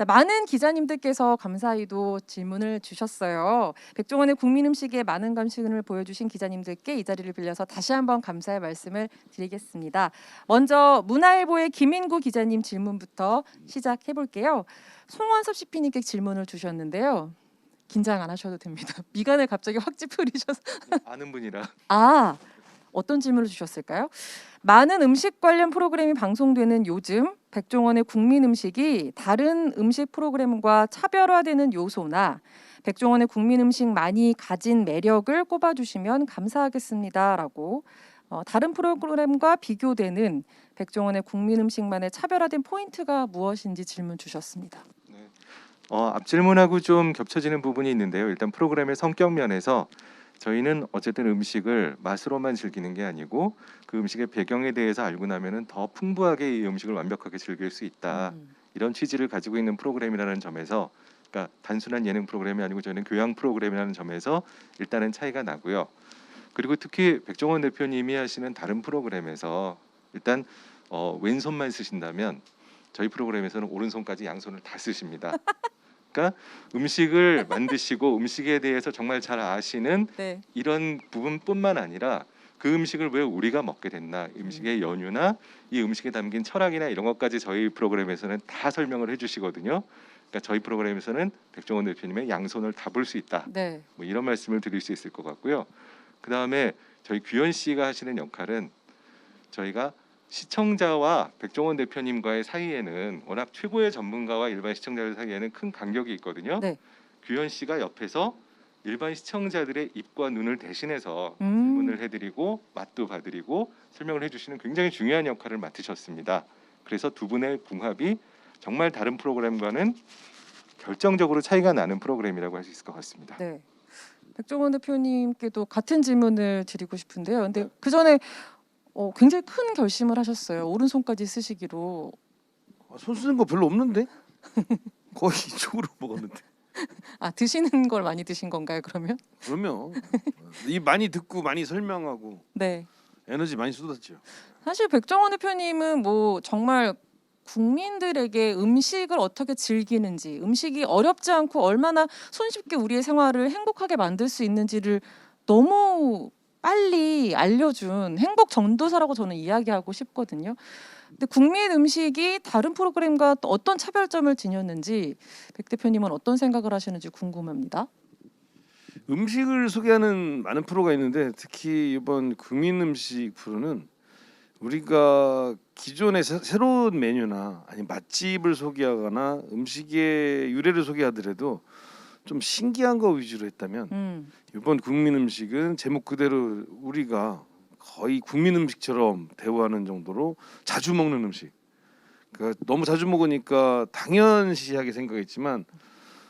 자, 많은 기자님들께서 감사히도 질문을 주셨어요. 백종원의 국민 음식에 많은 관심을 보여주신 기자님들께 이 자리를 빌려서 다시 한번 감사의 말씀을 드리겠습니다. 먼저 문화일보의 김인구 기자님 질문부터 시작해 볼게요. 송원섭 CP님께 질문을 주셨는데요. 긴장 안 하셔도 됩니다. 미간을 갑자기 확 찌푸리셔서 아는 분이라 아 어떤 질문을 주셨을까요? 많은 음식 관련 프로그램이 방송되는 요즘 백종원의 국민 음식이 다른 음식 프로그램과 차별화되는 요소나 백종원의 국민 음식 많이 가진 매력을 꼽아주시면 감사하겠습니다라고 어, 다른 프로그램과 비교되는 백종원의 국민 음식만의 차별화된 포인트가 무엇인지 질문 주셨습니다. 어, 앞 질문하고 좀 겹쳐지는 부분이 있는데요. 일단 프로그램의 성격 면에서 저희는 어쨌든 음식을 맛으로만 즐기는 게 아니고 그 음식의 배경에 대해서 알고 나면은 더 풍부하게 이 음식을 완벽하게 즐길 수 있다. 음, 이런 취지를 가지고 있는 프로그램이라는 점에서 그러니까 단순한 예능 프로그램이 아니고 저희는 교양 프로그램이라는 점에서 일단은 차이가 나고요. 그리고 특히 백종원 대표님이 하시는 다른 프로그램에서 일단 어, 왼손만 쓰신다면 저희 프로그램에서는 오른손까지 양손을 다 쓰십니다. 그러니까 음식을 만드시고 음식에 대해서 정말 잘 아시는 네. 이런 부분뿐만 아니라 그 음식을 왜 우리가 먹게 됐나 음식의 연유나 이 음식에 담긴 철학이나 이런 것까지 저희 프로그램에서는 다 설명을 해주시거든요. 그러니까 저희 프로그램에서는 백종원 대표님의 양손을 다 볼 수 있다. 네. 뭐 이런 말씀을 드릴 수 있을 것 같고요. 그 다음에 저희 규현 씨가 하시는 역할은 저희가 시청자와 백종원 대표님과의 사이에는 워낙 최고의 전문가와 일반 시청자들 사이에는 큰 간격이 있거든요. 네. 규현 씨가 옆에서 일반 시청자들의 입과 눈을 대신해서 음. 질문을 해드리고 맛도 봐드리고 설명을 해주시는 굉장히 중요한 역할을 맡으셨습니다. 그래서 두 분의 궁합이 정말 다른 프로그램과는 결정적으로 차이가 나는 프로그램이라고 할 수 있을 것 같습니다. 네. 백종원 대표님께도 같은 질문을 드리고 싶은데요. 근데 그 전에 어, 굉장히 큰 결심을 하셨어요. 오른손까지 쓰시기로. 아, 손 쓰는 거 별로 없는데 거의 이쪽으로 먹었는데 아 드시는 걸 많이 드신 건가요? 그러면? 그러면 이 많이 듣고 많이 설명하고 네. 에너지 많이 쏟았죠. 사실 백종원 대표님은 뭐 정말 국민들에게 음식을 어떻게 즐기는지, 음식이 어렵지 않고 얼마나 손쉽게 우리의 생활을 행복하게 만들 수 있는지를 너무 빨리 알려준 행복 전도사라고 저는 이야기하고 싶거든요. 근데 국민 음식이 다른 프로그램과 또 어떤 차별점을 지녔는지 백 대표님은 어떤 생각을 하시는지 궁금합니다. 음식을 소개하는 많은 프로가 있는데 특히 이번 국민 음식 프로는 우리가 기존의 새, 새로운 메뉴나 아니 맛집을 소개하거나 음식의 유래를 소개하더라도 좀 신기한 거 위주로 했다면 음, 이번 국민 음식은 제목 그대로 우리가 거의 국민 음식처럼 대우하는 정도로 자주 먹는 음식. 그러니까 너무 자주 먹으니까 당연시하게 생각했지만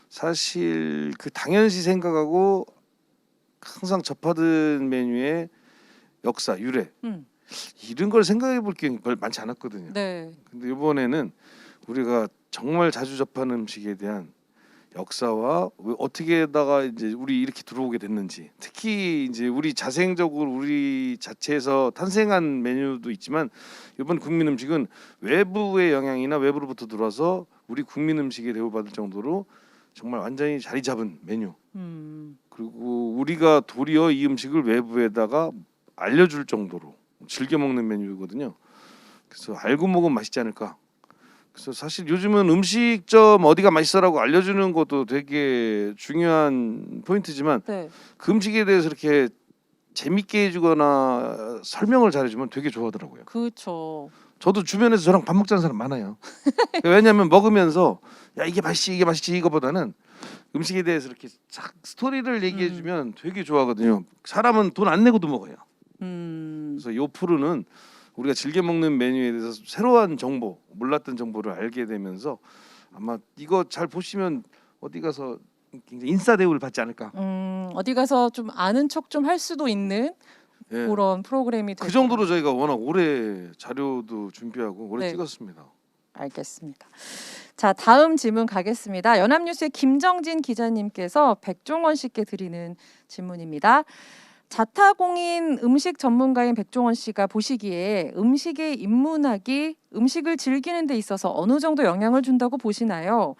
사실 그 당연시 생각하고 항상 접하던 메뉴의 역사 유래 음, 이런 걸 생각해 볼 게 많지 않았거든요. 네, 근데 이번에는 우리가 정말 자주 접하는 음식에 대한 역사와 왜 어떻게다가 이제 우리 이렇게 들어오게 됐는지 특히 이제 우리 자생적으로 우리 자체에서 탄생한 메뉴도 있지만 이번 국민 음식은 외부의 영향이나 외부로부터 들어와서 우리 국민 음식에 대우받을 정도로 정말 완전히 자리 잡은 메뉴 음, 그리고 우리가 도리어 이 음식을 외부에다가 알려줄 정도로 즐겨 먹는 메뉴거든요. 그래서 알고 먹으면 맛있지 않을까. 그래서 사실 요즘은 음식점 어디가 맛있어라고 알려주는 것도 되게 중요한 포인트지만 네, 그 음식에 대해서 이렇게 재밌게 해주거나 설명을 잘해주면 되게 좋아하더라고요. 그렇죠. 저도 주변에서 저랑 밥 먹자는 사람 많아요. 왜냐하면 먹으면서 야 이게 맛있지 이게 맛있지 이거보다는 음식에 대해서 이렇게 싹 스토리를 얘기해주면 되게 좋아하거든요. 사람은 돈 안 내고도 먹어요. 음, 그래서 요 프로는 우리가 즐겨 먹는 메뉴에 대해서 새로운 정보, 몰랐던 정보를 알게 되면서 아마 이거 잘 보시면 어디 가서 굉장히 인싸 대우를 받지 않을까. 음, 어디 가서 좀 아는 척 좀 할 수도 있는 예. 그런 프로그램이 그될 정도로 저희가 워낙 오래 자료도 준비하고 오래 네. 찍었습니다. 알겠습니다. 자, 다음 질문 가겠습니다. 연합뉴스의 김정진 기자님께서 백종원 씨께 드리는 질문입니다. 자타공인 음식 전문가인 백종원 씨가 보시기에 음식의 인문학이 음식을 즐기는 데 있어서 어느 정도 영향을 준다고 보시나요?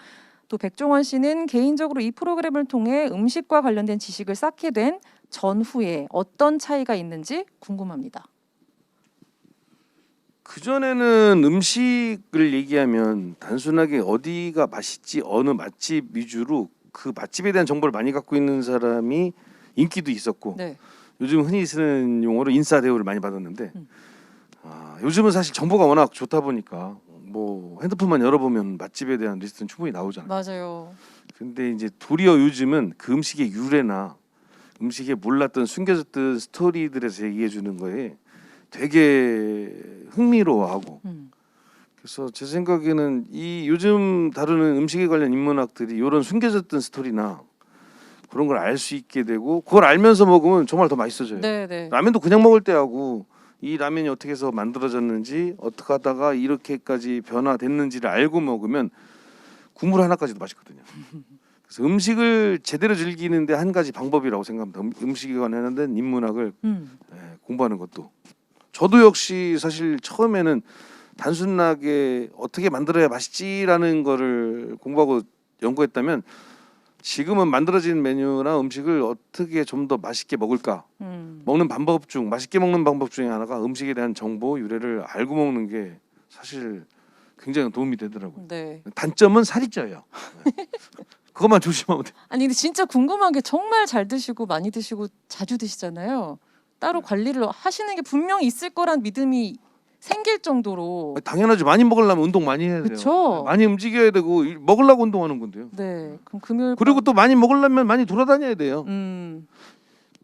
또 백종원 씨는 개인적으로 이 프로그램을 통해 음식과 관련된 지식을 쌓게 된 전후에 어떤 차이가 있는지 궁금합니다. 그 전에는 음식을 얘기하면 단순하게 어디가 맛있지 어느 맛집 위주로 그 맛집에 대한 정보를 많이 갖고 있는 사람이 인기도 있었고 네. 요즘 흔히 쓰는 용어로 인싸 대우를 많이 받았는데 음. 아, 요즘은 사실 정보가 워낙 좋다 보니까 뭐 핸드폰만 열어보면 맛집에 대한 리스트는 충분히 나오잖아요. 맞아요. 근데 이제 도리어 요즘은 그 음식의 유래나 음식에 몰랐던 숨겨졌던 스토리들에서 얘기해 주는 거에 되게 흥미로워하고 음. 그래서 제 생각에는 이 요즘 다루는 음식에 관련 인문학들이 이런 숨겨졌던 스토리나 그런 걸 알 수 있게 되고 그걸 알면서 먹으면 정말 더 맛있어져요. 네, 네. 라면도 그냥 먹을 때하고 이 라면이 어떻게 해서 만들어졌는지 어떻게 하다가 이렇게까지 변화됐는지를 알고 먹으면 국물 하나까지도 맛있거든요. 그래서 음식을 제대로 즐기는데 한 가지 방법이라고 생각합니다. 음- 음식에 관련된 인문학을 음. 예, 공부하는 것도 저도 역시 사실 처음에는 단순하게 어떻게 만들어야 맛있지라는 거를 공부하고 연구했다면 지금은 만들어진 메뉴나 음식을 어떻게 좀 더 맛있게 먹을까 음. 먹는 방법 중 맛있게 먹는 방법 중에 하나가 음식에 대한 정보 유래를 알고 먹는 게 사실 굉장히 도움이 되더라고요. 네. 단점은 살이 쪄요. 네. 그것만 조심하면 돼. 아니 근데 진짜 궁금한 게 정말 잘 드시고 많이 드시고 자주 드시잖아요. 따로 관리를 하시는 게 분명히 있을 거란 믿음이 생길 정도로 당연하죠. 많이 먹으려면 운동 많이 해야 돼요. 그쵸. 많이 움직여야 되고 일- 먹으려고 운동하는 건데요. 네. 그럼 금요일 그리고 또 많이 먹으려면 많이 돌아다녀야 돼요. 음.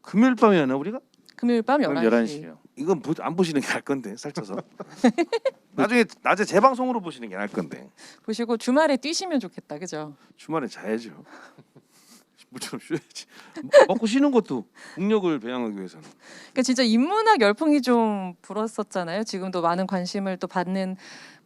금요일 밤에 하나 우리가? 금요일 밤 11시. 11시요. 이건 보, 안 보시는 게 나을 건데 살쪄서. 나중에 낮에 재방송으로 보시는 게 나을 건데 보시고 주말에 뛰시면 좋겠다. 그죠? 주말에 자야죠. 물처럼 쉬어야지. 먹고 쉬는 것도 국력을 배양하기 위해서는. 그러니까 진짜 인문학 열풍이 좀 불었었잖아요. 지금도 많은 관심을 또 받는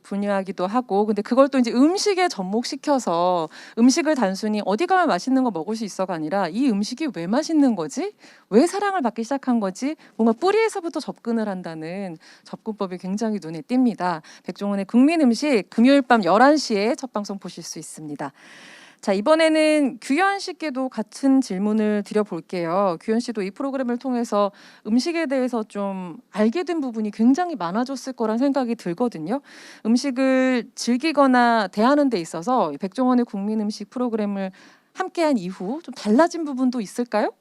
분야이기도 하고 근데 그걸 또 이제 음식에 접목시켜서 음식을 단순히 어디 가면 맛있는 거 먹을 수 있어가 아니라 이 음식이 왜 맛있는 거지? 왜 사랑을 받기 시작한 거지? 뭔가 뿌리에서부터 접근을 한다는 접근법이 굉장히 눈에 띕니다. 백종원의 국민 음식 금요일 밤 11시에 첫 방송 보실 수 있습니다. 자, 이번에는 규현 씨께도 같은 질문을 드려볼게요. 규현 씨도 이 프로그램을 통해서 음식에 대해서 좀 알게 된 부분이 굉장히 많아졌을 거란 생각이 들거든요. 음식을 즐기거나 대하는 데 있어서 이 백종원의 국민 음식 프로그램을 함께한 이후 좀 달라진 부분도 있을까요?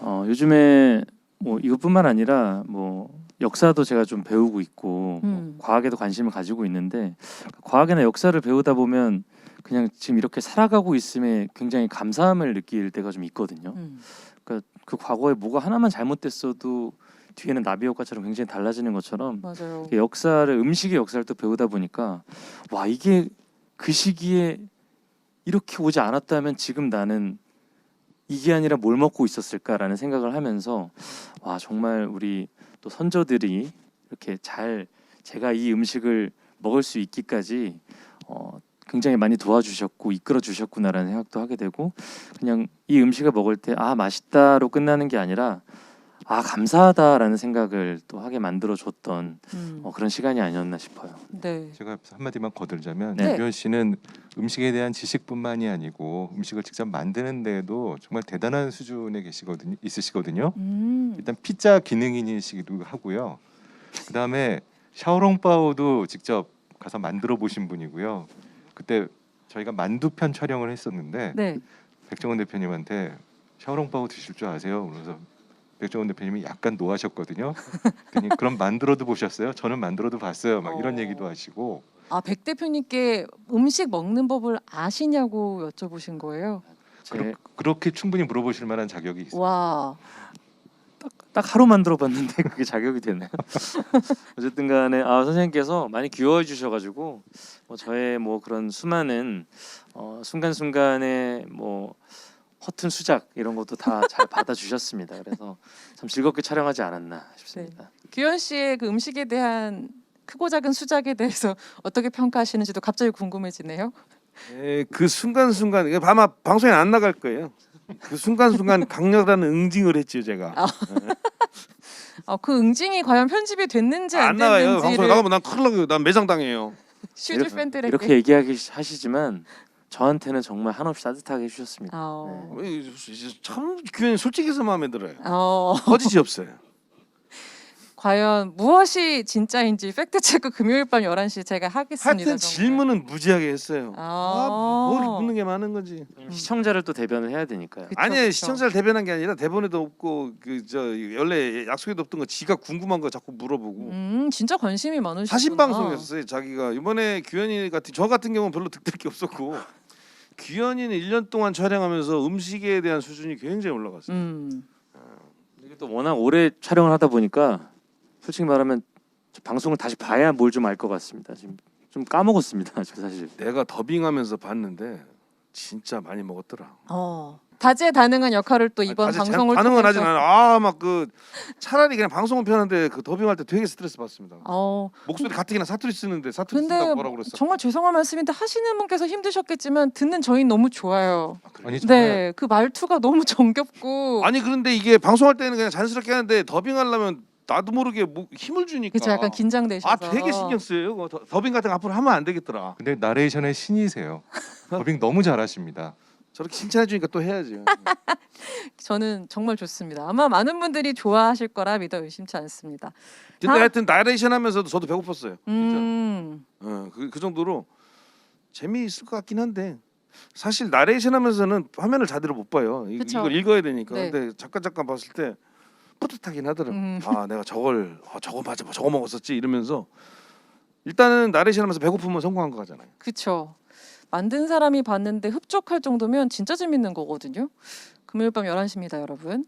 어, 요즘에 뭐 이것뿐만 아니라 뭐 역사도 제가 좀 배우고 있고 뭐 음. 과학에도 관심을 가지고 있는데 과학이나 역사를 배우다 보면 그냥 지금 이렇게 살아가고 있음에 굉장히 감사함을 느낄 때가 좀 있거든요. 음. 그 과거에 뭐가 하나만 잘못됐어도 뒤에는 나비 효과처럼 굉장히 달라지는 것처럼 맞아요. 그 역사를 음식의 역사를 또 배우다 보니까 와 이게 그 시기에 이렇게 오지 않았다면 지금 나는 이게 아니라 뭘 먹고 있었을까라는 생각을 하면서 와 정말 우리 또 선조들이 이렇게 잘 제가 이 음식을 먹을 수 있기까지 어, 굉장히 많이 도와주셨고 이끌어 주셨구나라는 생각도 하게 되고 그냥 이 음식을 먹을 때 아 맛있다로 끝나는 게 아니라 아 감사하다라는 생각을 또 하게 만들어 줬던 음. 어, 그런 시간이 아니었나 싶어요. 네. 제가 한마디만 거들자면 네. 유현 씨는 음식에 대한 지식뿐만이 아니고 음식을 직접 만드는 데에도 정말 대단한 수준에 계시거든요. 있으시거든요. 음. 일단 피자 기능인이시기도 하고요. 그다음에 샤오롱바오도 직접 가서 만들어 보신 분이고요. 그때 저희가 만두편 촬영을 했었는데 네. 백종원 대표님한테 샤오롱바오 드실 줄 아세요? 그래서 백종원 대표님이 약간 노하셨거든요. 그럼 만들어도 보셨어요? 저는 만들어도 봤어요. 막 이런 어. 얘기도 하시고 아, 백 대표님께 음식 먹는 법을 아시냐고 여쭤보신 거예요. 제 그렇, 그렇게 충분히 물어보실 만한 자격이 있어요. 와. 딱 하루 만들어 봤는데 그게 자격이 되네요. 어쨌든 간에 아 선생님께서 많이 귀여워 주셔 가지고 뭐 저의 뭐 그런 수많은 어, 순간순간의 뭐 허튼 수작 이런 것도 다 잘 받아 주셨습니다. 그래서 참 즐겁게 촬영하지 않았나 싶습니다. 규현 씨의 그 음식에 대한 크고 작은 수작에 대해서 어떻게 평가하시는지도 갑자기 궁금해지네요. 에, 그 순간순간 이게 아마 방송에 안 나갈 거예요. 그 순간순간 강렬한 응징을 했지요 제가. 아, 어, 그 응징이 과연 편집이 됐는지 안, 안 나와요. 됐는지를 나가면 난 큰일 나요. 난 매장 당해요. 슈즈 이렇게- 팬들에게 이렇게 얘기하기 하시지만 저한테는 정말 한없이 따뜻하게 해주셨습니다. 어. 이- 참 규현이 솔직해서 마음에 들어요. 어, 거짓이 없어요. 과연 무엇이 진짜인지 팩트 체크 금요일 밤 11시 제가 하겠습니다. 하여튼 정말. 질문은 무지하게 했어요. 아. 아, 뭘 묻는 게 많은 거지. 시청자를 또 대변을 해야 되니까요. 그쵸, 아니에요 그쵸. 시청자를 대변한 게 아니라 대본에도 없고 그 저 원래 약속에도 없던 거 지가 궁금한 거 자꾸 물어보고 음, 진짜 관심이 많으시구나. 사신 방송이었어요 자기가 이번에 규현이 같은 저 같은 경우는 별로 득될 게 없었고 규현이는 1년 동안 촬영하면서 음식에 대한 수준이 굉장히 올라갔어요. 음. 이게 또 워낙 오래 촬영을 하다 보니까 솔직히 말하면 저 방송을 다시 봐야 뭘 좀 알 것 같습니다. 지금 좀 까먹었습니다. 저 사실. 내가 더빙하면서 봤는데 진짜 많이 먹었더라. 어. 다재다능한 역할을 또 이번 아직 방송을 반응은 하진 통해서- 않아. 아막 그 차라리 그냥 방송은 편한데 그 더빙할 때 되게 스트레스 받습니다. 어. 목소리 가뜩이나 사투리 쓰는데 사투리 근데 쓴다고 뭐라 그랬어. 정말 죄송한 말씀인데 하시는 분께서 힘드셨겠지만 듣는 저희 너무 좋아요. 아니 정말 네, 그 말투가 너무 정겹고 아니 그런데 이게 방송할 때는 그냥 자연스럽게 하는데 더빙하려면 나도 모르게 뭐 힘을 주니까. 그쵸 약간 긴장되셔서 아 되게 신경 쓰여요. 그거 더- 더빙 같은 거 앞으로 하면 안 되겠더라. 근데 나레이션의 신이세요. 더빙 너무 잘하시니다. 저렇게 칭찬해 주니까 또 해야지. 저는 정말 좋습니다. 아마 많은 분들이 좋아하실 거라 믿어 의심치 않습니다. 근데 다- 하여튼 나레이션 하면서도 저도 배고팠어요. 진짜. 음. 어, 그, 그 정도로 재미있을 것 같긴 한데 사실 나레이션 하면서는 화면을 제대로 못 봐요. 이, 그쵸. 이걸 읽어야 되니까. 네. 근데 잠깐 잠깐 봤을 때 뿌듯하긴 하더라고. 음. 아 내가 저걸 아, 저거 맞아 저거 먹었었지 이러면서 일단은 나레이션 하면서 배고프면 성공한 거잖아요. 그쵸. 만든 사람이 봤는데 흡족할 정도면 진짜 재밌는 거거든요. 금요일 밤 11시입니다, 여러분.